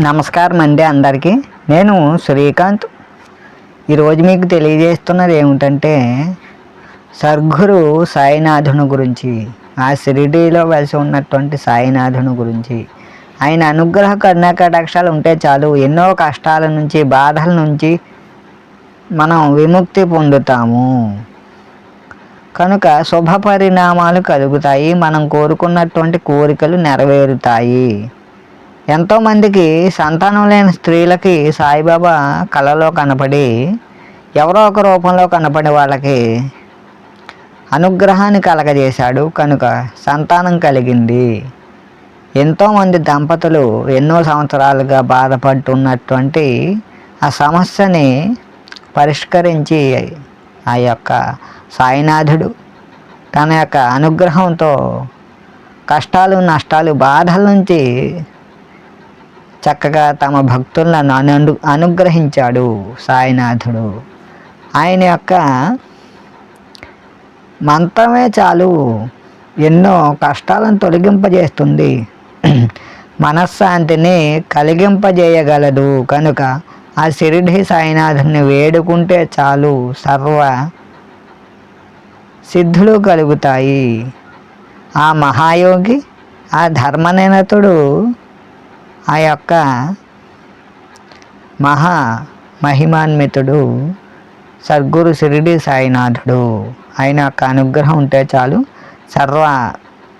నమస్కారం అండి అందరికీ. నేను శ్రీకాంత్. ఈరోజు మీకు తెలియజేస్తున్నది ఏమిటంటే సద్గురు సాయినాథుని గురించి ఆ షిరిడీలో వెలిసి ఉన్నటువంటి సాయినాథుని గురించి. ఆయన అనుగ్రహ కరుణా కటాక్షాలు ఉంటే చాలు ఎన్నో కష్టాల నుంచి బాధల నుంచి మనం విముక్తి పొందుతాము. కనుక శుభ పరిణామాలు కలుగుతాయి మనం కోరుకున్నటువంటి కోరికలు నెరవేరుతాయి. ఎంతోమందికి సంతానం లేని స్త్రీలకి సాయిబాబా కళలో కనపడి ఎవరో ఒక రూపంలో కనపడి వాళ్ళకి అనుగ్రహాన్ని కలగజేశాడు. కనుక సంతానం కలిగింది. ఎంతోమంది దంపతులు ఎన్నో సంవత్సరాలుగా బాధపడుతున్నటువంటి ఆ సమస్యని పరిష్కరించి ఆ యొక్క సాయినాథుడు తన యొక్క అనుగ్రహంతో కష్టాలు నష్టాలు బాధల నుంచి చక్కగా తమ భక్తులను అను అనుగ్రహించాడు సాయినాథుడు. ఆయన యొక్క మంత్రమే చాలు ఎన్నో కష్టాలను తొలగింపజేస్తుంది. మనశ్శాంతిని కలిగింపజేయగలదు. కనుక ఆ సిరిడి సాయినాథుని వేడుకుంటే చాలు సర్వ సిద్ధులు కలుగుతాయి. ఆ మహాయోగి ఆ ధర్మనేనతుడు ఆ యొక్క మహా మహిమాన్వితుడు సద్గురు షిరిడి సాయినాథుడు. ఆయన యొక్క అనుగ్రహం ఉంటే చాలు సర్వ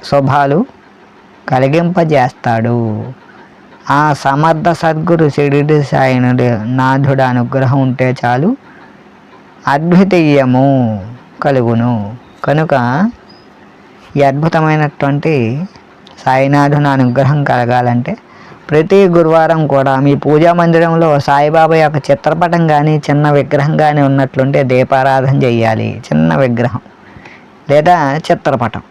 శుభాలు కలిగింపజేస్తాడు. ఆ సమర్థ సద్గురు షిరిడి సాయినుడు నాథుడు అనుగ్రహం ఉంటే చాలు అద్వితీయము కలుగును. కనుక ఈ అద్భుతమైనటువంటి సాయినాథుని అనుగ్రహం కలగాలంటే ప్రతి గురువారం కూడా మీ పూజా మందిరంలో సాయిబాబా యొక్క చిత్రపటం కానీ చిన్న విగ్రహం కానీ ఉన్నట్లుంటే దీపారాధన చేయాలి చిన్న విగ్రహం లేదా చిత్రపటం.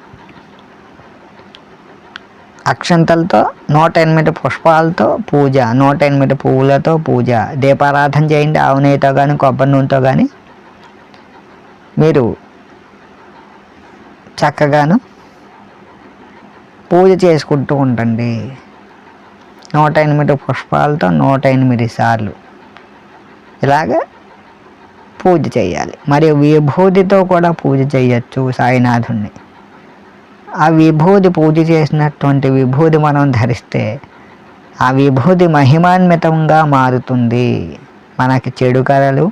అక్షంతలతో నూట ఎనిమిది పుష్పాలతో పూజ నూట ఎనిమిది పువ్వులతో పూజ. దీపారాధన చేయండి. ఆవు నెయ్యితో కానీ కొబ్బరి నూనెతో కానీ మీరు చక్కగాను పూజ చేసుకుంటూ ఉండండి. నూట ఎనిమిది పుష్పాలతో నూట ఎనిమిది సార్లు. ఇలాగ పూజ చేయాలి. మరియు విభూతితో కూడా పూజ చేయొచ్చు సాయినాథుణ్ణి. ఆ విభూతి పూజ చేసినటువంటి విభూతి మనం ధరిస్తే ఆ విభూతి మహిమాన్వితంగా మారుతుంది. మనకి చెడు కళలు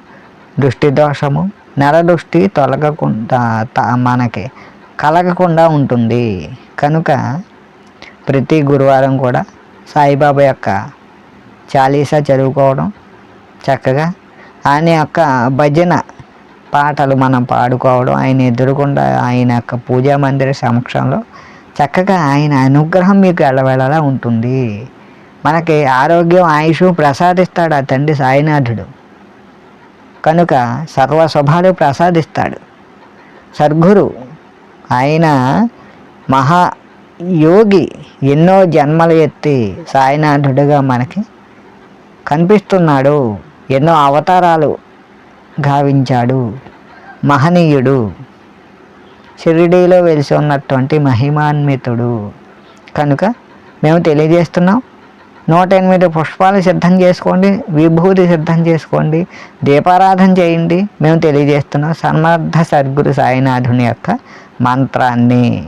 దృష్టి దోషము నరదృష్టి తొలగకుండా మనకి కలగకుండా ఉంటుంది. కనుక ప్రతి గురువారం కూడా సాయిబాబా యొక్క చాలీసా చదువుకోవడం చక్కగా. ఆయన యొక్క భజన పాటలు మనం పాడుకోవడం ఆయన ఎదురుకుండా ఆయన యొక్క పూజా మందిర సమక్షంలో చక్కగా ఆయన అనుగ్రహం మీకు ఎల్లవేళలా ఉంటుంది. మనకి ఆరోగ్యం ఆయుష్ ప్రసాదిస్తాడు ఆ తండ్రి సాయినాథుడు. కనుక సర్వశుభాలు ప్రసాదిస్తాడు. సద్గురు ఆయన మహా యోగి ఎన్నో జన్మలు ఎత్తి సాయినాథుడిగా మనకి కనిపిస్తున్నాడు. ఎన్నో అవతారాలు గావించాడు. మహనీయుడు. షిరిడీలో వెలిసి ఉన్నటువంటి మహిమాన్వితుడు. కనుక మేము తెలియజేస్తున్నాం నూట ఎనిమిది పుష్పాలు సిద్ధం చేసుకోండి విభూతి సిద్ధం చేసుకోండి దీపారాధన చేయండి. మేము తెలియజేస్తున్నాం సమర్థ సద్గురు సాయినాథుని యొక్క మంత్రాన్ని.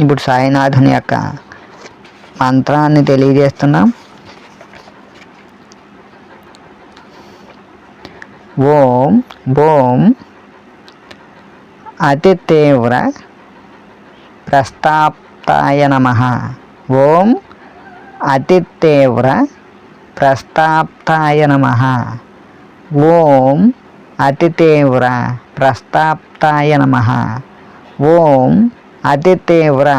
ఇప్పుడు సాయినాథుని యొక్క మంత్రాన్ని తెలియజేస్తున్నాం. ఓం ఓం అతి తీవ్ర ప్రస్తాప్తాయ నమ. ఓం అతి తీవ్ర ప్రస్తాప్తాయ నమ. ఓం అతి తీవ్ర ప్రస్తాప్తాయ నమ. ఓం అతి తీవ్ర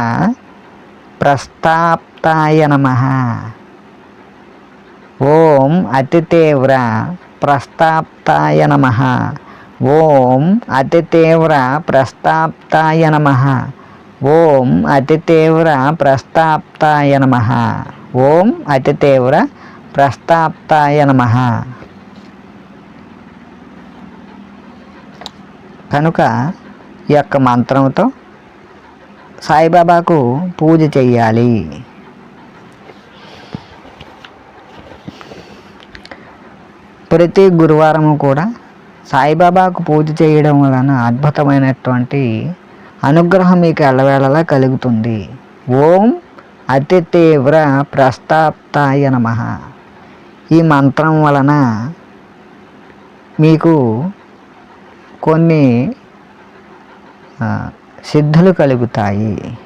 ప్రస్తాప్తాయ నమ. ఓం అతి తీవ్ర ప్రస్తాప్తాయ నమ. ఓం అతి తీవ్ర ప్రస్తాప్తాయ నమ. ఓం అతి తీవ్ర ప్రస్తాప్తాయ నమ. ఓం అతి తీవ్ర ప్రస్తాప్తాయ నమ. కనుక ఈ యొక్క మంత్రంతో సాయిబాబాకు పూజ చెయ్యాలి. ప్రతి గురువారం కూడా సాయిబాబాకు పూజ చేయడం వలన అద్భుతమైనటువంటి అనుగ్రహం మీకు ఎల్లవేళలా కలుగుతుంది. ఓం అతి తీవ్ర ప్రస్తాప్తాయ నమ. ఈ మంత్రం వలన మీకు కొన్ని సిద్ధులు కలుగుతాయి.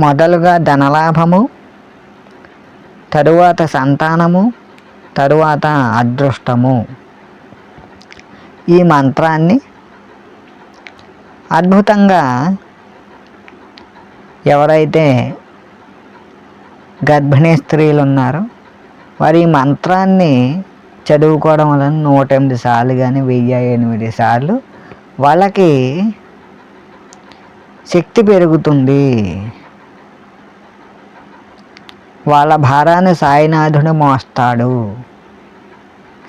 మొదలుగా ధనలాభము తరువాత సంతానము తరువాత అదృష్టము. ఈ మంత్రాన్ని అద్భుతంగా ఎవరైతే గర్భిణీ స్త్రీలు ఉన్నారో వారి ఈ మంత్రాన్ని చదువుకోవడం వలన నూట ఎనిమిది సార్లు కానీ వెయ్యి ఎనిమిది సార్లు వాళ్ళకి శక్తి పెరుగుతుంది. వాళ్ళ భారాన్ని సాయినాథుడు మోస్తాడు.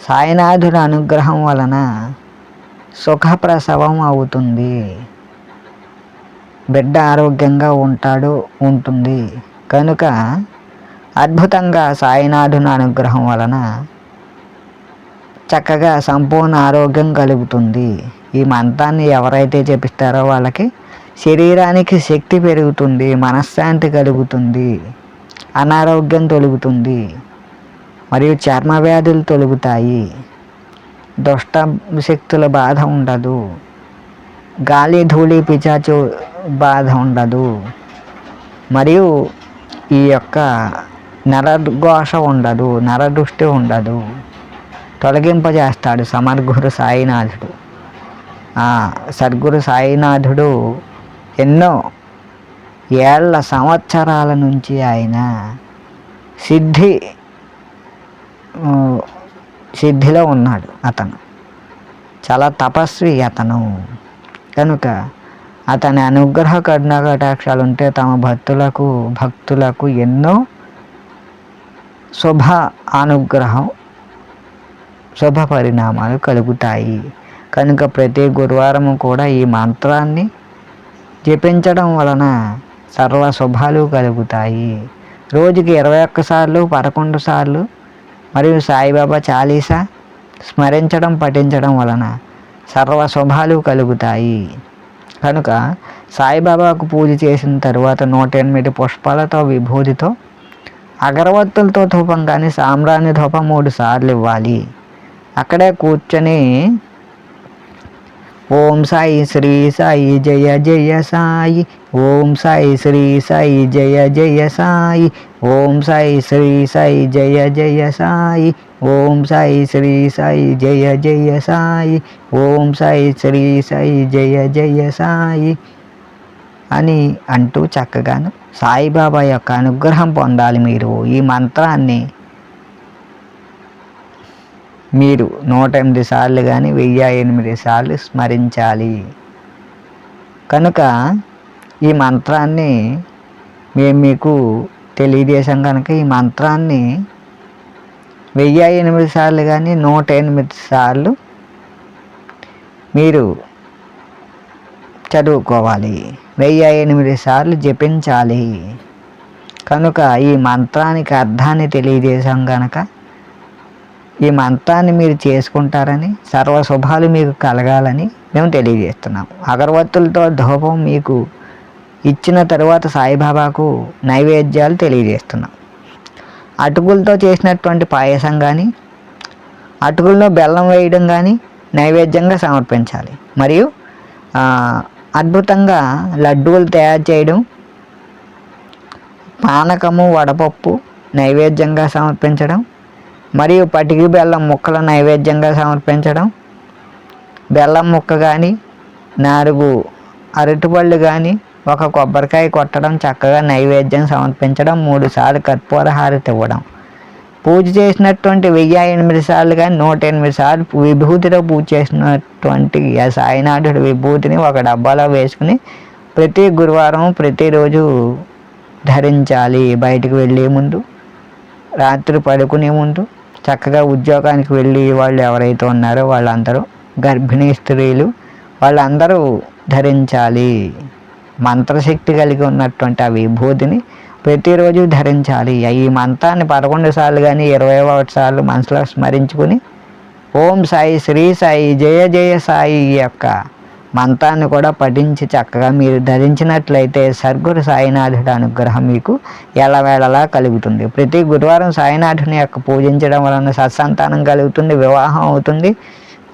సాయినాథుడి అనుగ్రహం వలన సుఖప్రసవం అవుతుంది. బిడ్డ ఆరోగ్యంగా ఉంటాడు ఉంటుంది. కనుక అద్భుతంగా సాయినాథుని అనుగ్రహం వలన చక్కగా సంపూర్ణ ఆరోగ్యం కలుగుతుంది. ఈ మంత్రాన్ని ఎవరైతే చెప్పిస్తారో వాళ్ళకి శరీరానికి శక్తి పెరుగుతుంది మనశ్శాంతి కలుగుతుంది అనారోగ్యం తొలుగుతుంది మరియు చర్మ వ్యాధులు తొలుగుతాయి. దుష్ట శక్తుల బాధ ఉండదు. గాలి ధూళి పిచాచు బాధ ఉండదు. మరియు ఈ యొక్క నరఘోష ఉండదు నరదృష్టి ఉండదు. తొలగింపజేస్తాడు సమర్గురు సాయినాథుడు. సద్గురు సాయినాథుడు ఎన్నో ఏళ్ళ సంవత్సరాల నుంచి ఆయన సిద్ధి సిద్ధిలో ఉన్నాడు అతను. చాలా తపస్వి అతను. కనుక అతని అనుగ్రహ కటాక్షాలు ఉంటే తమ భక్తులకు భక్తులకు ఎన్నో శుభ అనుగ్రహం శుభ పరిణామాలు కలుగుతాయి. కనుక ప్రతి గురువారం కూడా ఈ మంత్రాన్ని జపించడం వలన సర్వ శుభాలు కలుగుతాయి. రోజుకి ఇరవై ఒక్క సార్లు పదకొండు సార్లు మరియు సాయిబాబా చాలీసా స్మరించడం పఠించడం వలన సర్వ శుభాలు కలుగుతాయి. కనుక సాయిబాబాకు పూజ చేసిన తర్వాత నూట ఎనిమిది పుష్పాలతో విభూతితో అగరవత్తులతో ధూపం కానీ సామ్రాణి ధూపం మూడు సార్లు ఇవ్వాలి. అక్కడే కూర్చొని ఓం సాయి శ్రీ సాయి జయ జయ సాయి ఓం సాయి శ్రీ సాయి జయ జయ సాయి ఓం సాయి శ్రీ సాయి జయ జయ సాయి ఓం సాయి శ్రీ సాయి జయ జయ సాయి ఓం సాయి శ్రీ సాయి జయ జయ సాయి అని అంటూ చక్కగాను సాయిబాబా యొక్క అనుగ్రహం పొందాలి మీరు ఈ మంత్రాన్ని. మీరు నూట ఎనిమిది సార్లు కానీ వెయ్యి ఎనిమిది సార్లు స్మరించాలి. కనుక ఈ మంత్రాన్ని మేము మీకు తెలియజేసాం కనుక ఈ మంత్రాన్ని వెయ్యి ఎనిమిది సార్లు కానీ నూట ఎనిమిది సార్లు మీరు చదువుకోవాలి. వెయ్యి ఎనిమిది సార్లు జపించాలి. కనుక ఈ మంత్రానికి అర్థాన్ని తెలియజేసాం కనుక ఈ మంత్రాన్ని మీరు చేసుకుంటారని సర్వ శుభాలు మీకు కలగాలని మేము తెలియజేస్తున్నాం అగరవత్తులతో ధూపం మీకు ఇచ్చిన తరువాత సాయిబాబాకు నైవేద్యాలు తెలియజేస్తున్నాం. అటుకులతో చేసినటువంటి పాయసం కానీ అటుకుల్లో బెల్లం వేయడం కానీ నైవేద్యంగా సమర్పించాలి. మరియు అద్భుతంగా లడ్డూలు తయారు చేయడం పానకము వడపప్పు నైవేద్యంగా సమర్పించడం మరియు పటికి బెల్లం ముక్కల నైవేద్యంగా సమర్పించడం. బెల్లం ముక్క కానీ నాలుగు అరటిపళ్ళు కానీ ఒక కొబ్బరికాయ కొట్టడం చక్కగా నైవేద్యం సమర్పించడం మూడు సార్లు కర్పూర హారతి ఇవ్వడం. పూజ చేసినటువంటి వెయ్యి ఎనిమిది సార్లు కానీ నూట ఎనిమిది సార్లు విభూతితో పూజ చేసినటువంటి ఆ సాయినాథుడు విభూతిని ఒక డబ్బాలో వేసుకుని ప్రతి గురువారం ప్రతిరోజు ధరించాలి బయటికి వెళ్ళే ముందు. రాత్రి పడుకునే ముందు. చక్కగా ఉద్యోగానికి వెళ్ళి వాళ్ళు ఎవరైతే ఉన్నారో వాళ్ళందరూ గర్భిణీ స్త్రీలు వాళ్ళందరూ ధరించాలి. మంత్రశక్తి కలిగి ఉన్నటువంటి ఆ విభూతిని ప్రతిరోజు ధరించాలి. ఈ మంత్రాన్ని పదకొండు సార్లు కానీ ఇరవై ఒకటి సార్లు మనసులో స్మరించుకుని ఓం సాయి శ్రీ సాయి జయ జయ సాయి యొక్క మంత్రాన్ని కూడా పఠించి చక్కగా మీరు ధరించినట్లయితే సర్గురు సాయినాథుడి అనుగ్రహం మీకు ఎలవేళలా కలుగుతుంది. ప్రతి గురువారం సాయినాథుని యొక్క పూజించడం వలన సత్సంతానం కలుగుతుంది వివాహం అవుతుంది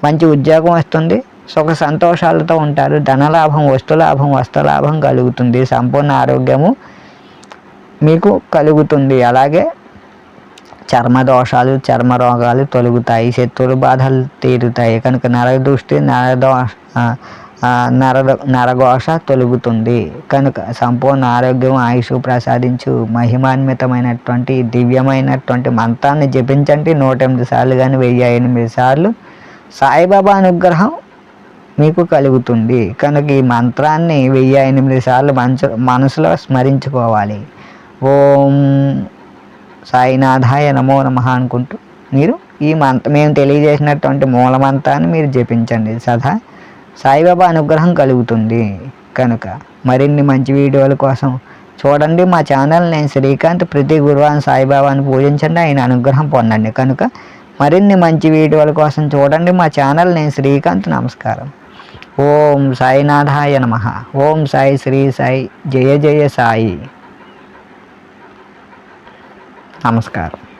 మంచి ఉద్యోగం వస్తుంది సుఖ సంతోషాలతో ఉంటారు ధనలాభం వస్తులాభం వస్త్రలాభం కలుగుతుంది సంపూర్ణ ఆరోగ్యము మీకు కలుగుతుంది. అలాగే చర్మ దోషాలు చర్మ రోగాలు తొలుగుతాయి శత్రువుల బాధలు తీరుతాయి. కనుక నరదృష్టి నరదో నర నరఘోష తొలుగుతుంది. కనుక సంపూర్ణ ఆరోగ్యం ఆయుష్ ప్రసాదించు మహిమాన్వితమైనటువంటి దివ్యమైనటువంటి మంత్రాన్ని జపించండి. నూట ఎనిమిది సార్లు కానీ వెయ్యి ఎనిమిది సార్లు. సాయిబాబా అనుగ్రహం మీకు కలుగుతుంది. కనుక ఈ మంత్రాన్ని వెయ్యి ఎనిమిది సార్లు మనసు మనసులో స్మరించుకోవాలి. ఓం సాయినాథాయ నమో నమ అనుకుంటూ మీరు ఈ మంత్ర మేము తెలియజేసినటువంటి మూల మంత్రాన్ని మీరు జపించండి. సదా సాయిబాబా అనుగ్రహం కలుగుతుంది. కనుక మరిన్ని మంచి వీడియోల కోసం చూడండి మా ఛానల్. నేను శ్రీకాంత్ ప్రతి గురువారం సాయిబాబాను పూజించండి. ఆయన అనుగ్రహం పొందండి. కనుక మరిన్ని మంచి వీడియోల కోసం చూడండి మా ఛానల్. నేను శ్రీకాంత్. నమస్కారం. ఓం సాయినాథాయ నమ. ఓం సాయి శ్రీ సాయి. జయ జయ సాయి. నమస్కారం.